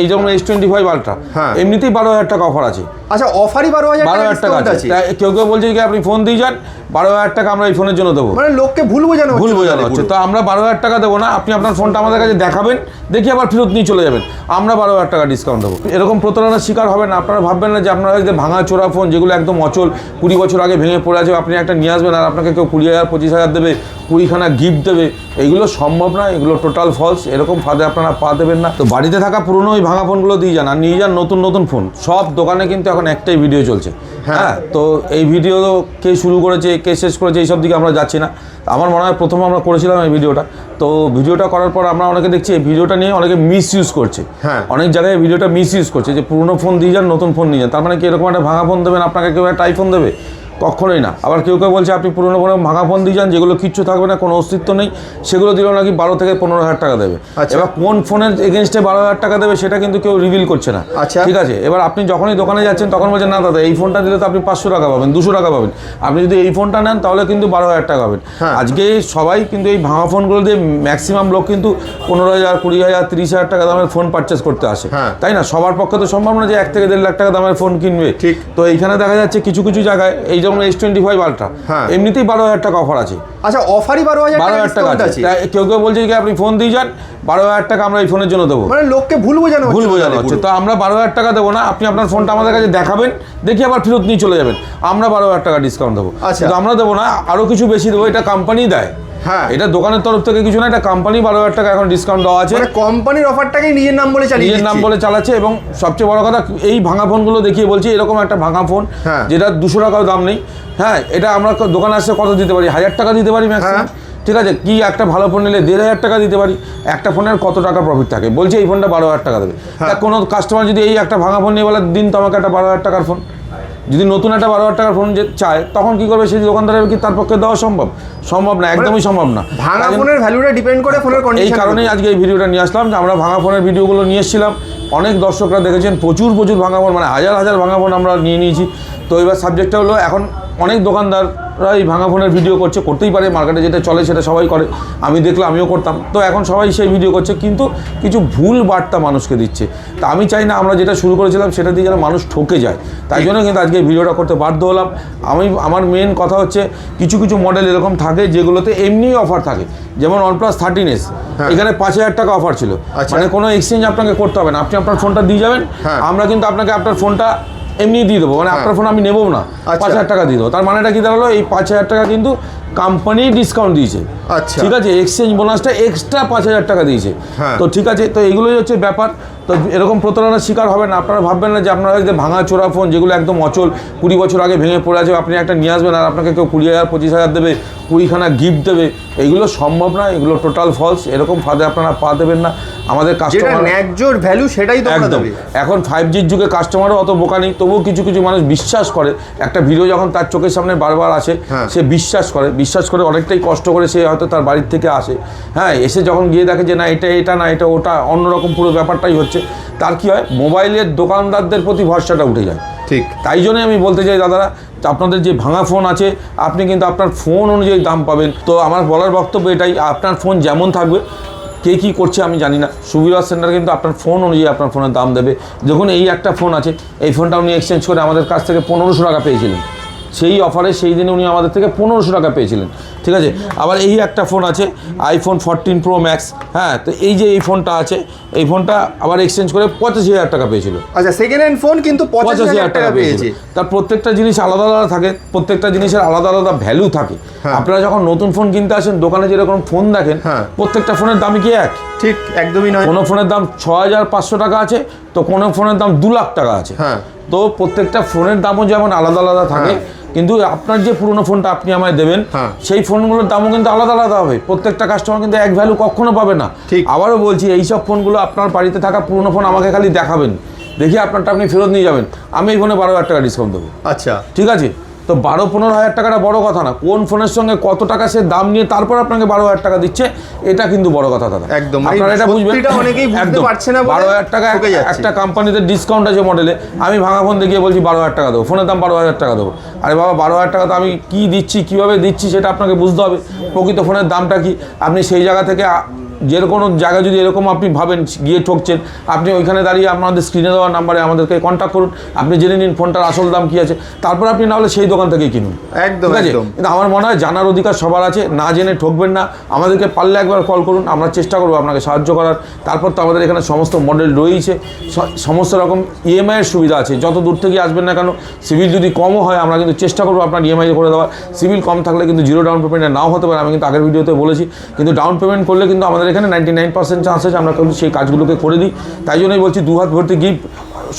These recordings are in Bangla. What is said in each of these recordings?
এই যেমন এস টোয়েন্টি ফাইভ আলট্রা। এমনিতেই বারো হাজার টাকা অফার আছে। আচ্ছা অফারই বারো হাজার বারো হাজার টাকা আছে। কেউ কেউ বলছে কি আপনি ফোন দিয়ে যান বারো হাজার টাকা আমরা এই ফোনের জন্য দেবো। মানে লোককে ভুল বোঝানো ভুল বোঝানো হচ্ছে। তো আমরা বারো হাজার টাকা দেবো না আপনি আপনার ফোনটা আমাদের কাছে দেখাবেন দেখি আবার ফেরত নিয়ে চলে যাবেন। আমরা বারো হাজার টাকা ডিসকাউন্ট দেবো। এরকম প্রতারণার শিকার হবেন না। আপনারা ভাববেন না যে আপনারা যদি ভাঙা চোরা ফোন যেগুলো একদম অচল কুড়ি বছর আগে ভেঙে পড়ে আছে আপনি একটা নিয়ে আসবেন আর আপনাকে কেউ কুড়ি হাজার পঁচিশ হাজার দেবে। কুড়িখানা গিফট দেবে। এইগুলো সম্ভব না এগুলো টোটাল ফলস এরকম ফাঁদে আপনারা পা দেবেন না। তো বাড়িতে থাকা পুরনো ওই ভাঙা ফোনগুলো দিয়ে যান আর নিয়ে যান নতুন নতুন ফোন সব দোকানে কিন্তু এখন একটাই ভিডিও চলছে। হ্যাঁ। তো এই ভিডিও কে শুরু করেছে কে শেষ করেছে এইসব দিকে আমরা যাচ্ছি না। আমার মনে হয় প্রথম আমরা করেছিলাম এই ভিডিওটা তো ভিডিওটা করার পর আমরা অনেকে দেখছি এই ভিডিওটা নিয়ে অনেকে মিস ইউজ করছে। হ্যাঁ। অনেক জায়গায় ভিডিওটা মিস ইউজ করছে যে পুরনো ফোন দিয়ে যান নতুন ফোন নিয়ে যান। তার মানে কি এরকম একটা ভাঙা ফোন দেবেন আপনাকে কেউ একটা আইফোন দেবে? কখনোই না আবার কেউ কেউ বলছে আপনি পুরনো কোনো ভাঙা ফোন দিয়ে যান যেগুলো কিচ্ছু থাকবে না কোনো অস্তিত্ব নেই সেগুলো দিলেও নাকি বারো থেকে পনেরো হাজার টাকা দেবে আচ্ছা। এবার কোন ফোনের এগেনস্টে বারো হাজার টাকা দেবে সেটা কিন্তু কেউ রিভিল করছে না আচ্ছা। ঠিক আছে এবার আপনি যখনই দোকানে যাচ্ছেন তখন বলছেন না দাদা এই ফোনটা দিলে তো আপনি পাঁচশো টাকা পাবেন দুশো টাকা পাবেন আপনি যদি এই ফোনটা নেন তাহলে কিন্তু বারো হাজার টাকা পাবেন হ্যাঁ। আজকে সবাই কিন্তু এই ভাঙা ফোনগুলো দিয়ে ম্যাক্সিমাম লোক কিন্তু পনেরো হাজার কুড়ি হাজার তিরিশ হাজার টাকা দামের ফোন পারচেস করতে আসে হ্যাঁ। তাই না সবার পক্ষে তো সম্ভব না যে এক থেকে দেড় লাখ টাকা দামের ফোন কিনবে ঠিক। তো এইখানে দেখা যাচ্ছে কিছু কিছু জায়গায় এই যেমন এস টোয়েন্টি ফাইভ আলট্রা। এমনিতেই বারো হাজার টাকা অফার আছে। আচ্ছা অফারই বারো হাজার বারো হাজার টাকা আছে। কেউ কেউ বলছে যে আপনি ফোন দিয়ে যান বারো হাজার টাকা আমরা এই ফোনের জন্য দেবো। মানে লোককে ভুল বোঝানো ভুল বোঝানো হচ্ছে। তো আমরা বারো হাজার টাকা দেবো না আপনি আপনার ফোনটা আমাদের কাছে দেখাবেন দেখি আবার ফেরত নিয়ে চলে যাবেন। আমরা বারো হাজার টাকা ডিসকাউন্ট দেবো। আচ্ছা। আমরা দেবো না আরও কিছু বেশি দেবো এটা কোম্পানি দেয়। হ্যাঁ। এটা দোকানের তরফ থেকে কিছু না এটা কোম্পানি বারো হাজার টাকা এখন ডিসকাউন্ট দেওয়া আছে। মানে কোম্পানির অফারটাকেই নিজের নাম বলে চালিয়ে নিজের নাম বলে চালাচ্ছে এবং সবচেয়ে বড় কথা এই ভাঙা ফোনগুলো দেখিয়ে বলছি এরকম একটা ভাঙা ফোন হ্যাঁ। যেটা দুশো টাকাও দাম নেই। হ্যাঁ এটা আমরা দোকানে আসলে কত দিতে পারি? হাজার টাকা দিতে পারি ম্যাক্সিমাম হ্যাঁ। ঠিক আছে কি একটা ভালো ফোন নিলে দেড় হাজার টাকা দিতে পারি? একটা ফোনের কত টাকা প্রফিট থাকে? বলছে এই ফোনটা বারো হাজার টাকা দেবে। হ্যাঁ। তা কোনো কাস্টমার যদি এই একটা ভাঙা ফোন নিয়ে বলে দিন তো আমাকে একটা বারো হাজার টাকার ফোন যদি নতুন একটা বারো হাজার টাকার ফোন যে চায় তখন কি করবে? সেই দোকানদারের কি তার পক্ষে দেওয়া সম্ভব? সম্ভব না একদমই সম্ভব না। ভাঙা ফোনের ভ্যালুটা ডিপেন্ড করে ফোনের এই কারণেই আজকে এই ভিডিওটা নিয়ে আসলাম যে আমরা ভাঙা ফোনের ভিডিওগুলো নিয়ে এসেছিলাম। অনেক দর্শকরা দেখেছেন প্রচুর প্রচুর ভাঙা ফোন মানে হাজার হাজার ভাঙা ফোন আমরা নিয়ে নিয়েছি। তো এবার সাবজেক্টটা হলো এখন অনেক দোকানদাররা এই ভাঙা ফোনের ভিডিও করছে করতেই পারে মার্কেটে যেটা চলে সেটা সবাই করে। আমি দেখলে আমিও করতাম। তো এখন সবাই সেই ভিডিও করছে কিন্তু কিছু ভুল বার্তা মানুষকে দিচ্ছে। তা আমি চাই না আমরা যেটা শুরু করেছিলাম সেটা দিয়ে যেন মানুষ ঠকে যায়। তাই জন্য কিন্তু আজকে ভিডিওটা করতে বাধ্য হলাম। আমি আমার মেন কথা হচ্ছে কিছু কিছু মডেল এরকম থাকে যেগুলোতে এমনি অফার থাকে। যেমন ওয়ানপ্লাস থার্টিন এস। এখানে পাঁচ হাজার টাকা অফার ছিল। আচ্ছা। মানে কোনো এক্সচেঞ্জ আপনাকে করতে হবে না। আপনি আপনার ফোনটা দিয়ে যাবেন। হ্যাঁ। আমরা কিন্তু আপনাকে আপনার ফোনটা এমনি দিয়ে দেবো। মানে আপনার ফোন আমি নেব না। আচ্ছা। পাঁচ হাজার টাকা দিয়ে দেবো। তার মানেটা কি দাঁড়াল? এই পাঁচ হাজার টাকা কিন্তু কোম্পানি ডিসকাউন্ট দিয়েছে। আচ্ছা। ঠিক আছে এক্সচেঞ্জ বোনাসটা এক্সট্রা পাঁচ হাজার টাকা দিয়েছে। হ্যাঁ। তো ঠিক আছে তো এগুলোই হচ্ছে ব্যাপার। তো এরকম প্রতারণার শিকার হবেন না। আপনারা ভাববেন না যে আপনারা যদি ভাঙা চোরা ফোন যেগুলো একদম অচল কুড়ি বছর আগে ভেঙে পড়ে আছে আপনি একটা নিয়ে আসবেন আর আপনাকে কেউ কুড়ি হাজার পঁচিশ হাজার দেবে কুড়িখানা গিফট দেবে। এগুলো সম্ভব না এগুলো টোটাল ফলস এরকম ফাঁদে আপনারা পা দেবেন না। আমাদের কাস্টমার ভ্যালু সেটাই তো একদম। এখন ফাইভ জির যুগে কাস্টমারও অত বোকা নেই তবুও কিছু কিছু মানুষ বিশ্বাস করে। একটা ভিডিও যখন তার চোখের সামনে বারবার আসে হ্যাঁ। সে বিশ্বাস করে। বিশ্বাস করে অনেকটাই কষ্ট করে সে হয়তো তার বাড়ির থেকে আসে। হ্যাঁ এসে যখন গিয়ে দেখে যে না এটা এটা না এটা ওটা অন্যরকম পুরো ব্যাপারটাই হচ্ছে তার কি হয়? মোবাইলের দোকানদারদের প্রতি ভরসাটা উঠে যায়। ঠিক। তাই জন্যই আমি বলতে চাই দাদারা আপনাদের যে ভাঙা ফোন আছে আপনি কিন্তু আপনার ফোন অনুযায়ী দাম পাবেন। তো আমার বলার বক্তব্য এটাই আপনার ফোন যেমন থাকবে কে কী করছে আমি জানি না। সুবিধা সেন্টার কিন্তু আপনার ফোন অনুযায়ী আপনার ফোনের দাম দেবে। দেখুন এই একটা ফোন আছে এই ফোনটা উনি এক্সচেঞ্জ করে আমাদের কাছ থেকে পনেরোশো টাকা পেয়েছিলেন। সেই অফারে সেই দিনে উনি আমাদের থেকে পনেরোশো টাকা পেয়েছিলেন। ঠিক আছে? আবার এই একটা ফোন আছে আইফোন ফোরটিন প্রো ম্যাক্স হ্যাঁ তো এই যে এই ফোনটা আছে এই ফোনটা আবার এক্সচেঞ্জ করে পঁচাশি হাজার টাকা পেয়েছিল। আচ্ছা সেকেন্ড হ্যান্ড ফোন কিন্তু পঁচাশি হাজার টাকা পেয়েছে। তার প্রত্যেকটা জিনিস আলাদা আলাদা থাকে প্রত্যেকটা জিনিসের আলাদা আলাদা ভ্যালু থাকে। হ্যাঁ। আপনারা যখন নতুন ফোন কিনতে আসেন দোকানে যেরকম ফোন দেখেন হ্যাঁ। প্রত্যেকটা ফোনের দামই কি এক? ঠিক একদমই নয়। কোনো ফোনের দাম ছ হাজার পাঁচশো টাকা আছে তো কোনো ফোনের দাম দু লাখ টাকা আছে। হ্যাঁ। তো প্রত্যেকটা ফোনের দামও যেমন আলাদা আলাদা থাকে। কিন্তু আপনার যে পুরনো ফোনটা আপনি আমায় দেবেন হ্যাঁ। সেই ফোনগুলোর দামও কিন্তু আলাদা আলাদা হবে। প্রত্যেকটা কাস্টমার কিন্তু এক ভ্যালু কখনো পাবে না। ঠিক। আবারও বলছি এইসব ফোনগুলো আপনার বাড়িতে থাকা পুরনো ফোন আমাকে খালি দেখাবেন। দেখি আপনারটা আপনি ফেরত নিয়ে যাবেন। আমি এই ফোনে বারো হাজার টাকা ডিসকাউন্ট দেবো। আচ্ছা। ঠিক আছে? তো বারো পনেরো হাজার টাকাটা বড় কথা না। কোন ফোনের সঙ্গে কত টাকা সে দাম নিয়ে তারপর আপনাকে বারো হাজার টাকা দিচ্ছে এটা কিন্তু বড় কথা দাদা। একদম, মানে আপনারা এটা বুঝবেন? অনেকেই বুঝতে একদম। পারছে না বারো হাজার টাকা একটা কোম্পানিতে ডিসকাউন্ট আছে মডেলে আমি ভাঙা ফোন দেখিয়ে বলছি বারো হাজার টাকা দেবো। ফোনের দাম বারো হাজার টাকা দেবো। আরে বাবা বারো হাজার টাকা তো আমি কী দিচ্ছি কীভাবে দিচ্ছি সেটা আপনাকে বুঝতে হবে। প্রকৃত ফোনের দামটা কি? আপনি সেই জায়গা থেকে যে কোনো জায়গায় যদি এরকম আপনি ভাবেন গিয়ে ঠকছেন আপনি ওইখানে দাঁড়িয়ে আপনাদের স্ক্রিনে দেওয়া নাম্বারে আমাদেরকে কন্ট্যাক্ট করুন আপনি জেনে নিন ফোনটার আসল দাম কী আছে। তারপর আপনি না হলে সেই দোকান থেকেই কিনুন। একদম, ঠিক আছে? কিন্তু আমার মনে হয় জানার অধিকার সবার আছে না জেনে ঠকবেন না। আমাদেরকে পারলে একবার কল করুন আমরা চেষ্টা করব আপনাকে সাহায্য করার। তারপর তো আমাদের এখানে সমস্ত মডেল রয়েছে সমস্ত রকম ইএমআই এর সুবিধা আছে। যত দূর থেকে আসবেন না কেন সিভিল যদি কমও হয় আমরা কিন্তু চেষ্টা করব আপনার ইএমআই করে দেওয়ার। সিভিল কম থাকলে কিন্তু জিরো ডাউন পেমেন্টে নাও হতে পারে আমি কিন্তু আগের ভিডিওতে বলেছি। কিন্তু ডাউন পেমেন্ট করলে কিন্তু আমাদের এখানে নাইনটি নাইন পার্সেন্ট চান্স আছে আমরা কিন্তু সেই কাজগুলোকে করে দিই। তাই জন্যই বলছি দু হাত ভর্তি গিফট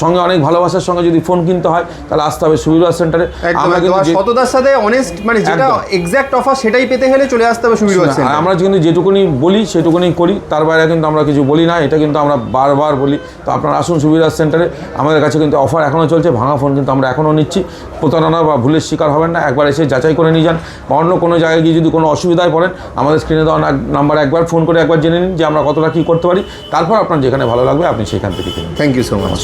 সঙ্গে অনেক ভালোবাসার সঙ্গে যদি ফোন কিনতে হয় তাহলে আসতে হবে সুবিধা সেন্টারে একদম আমরা কিন্তু সততার সাথে অনেস্ট মানে যেটা। এক্সাক্ট অফার সেটাই পেতে হলে চলে আসতে হবে সুবিধা আমরা কিন্তু যেটুকুনি বলি সেটুকুনি করি তার বাইরে কিন্তু আমরা কিছু বলি না এটা কিন্তু আমরা বারবার বলি। তো আপনারা আসুন সুবিধা সেন্টারে আমাদের কাছে কিন্তু অফার এখনও চলছে ভাঙা ফোন কিন্তু আমরা এখনও নিচ্ছি। প্রতারণা বা ভুলের শিকার হবেন না একবার এসে যাচাই করে নিয়ে যান। অন্য কোনো জায়গায় গিয়ে যদি কোনো অসুবিধায় পড়েন আমাদের স্ক্রিনে দেওয়া নাম্বার একবার ফোন করে একবার জেনে নিন যে আমরা কতটা কী করতে পারি। তারপর আপনার যেখানে ভালো লাগবে আপনি সেখান থেকে কিনুন। Thank you so much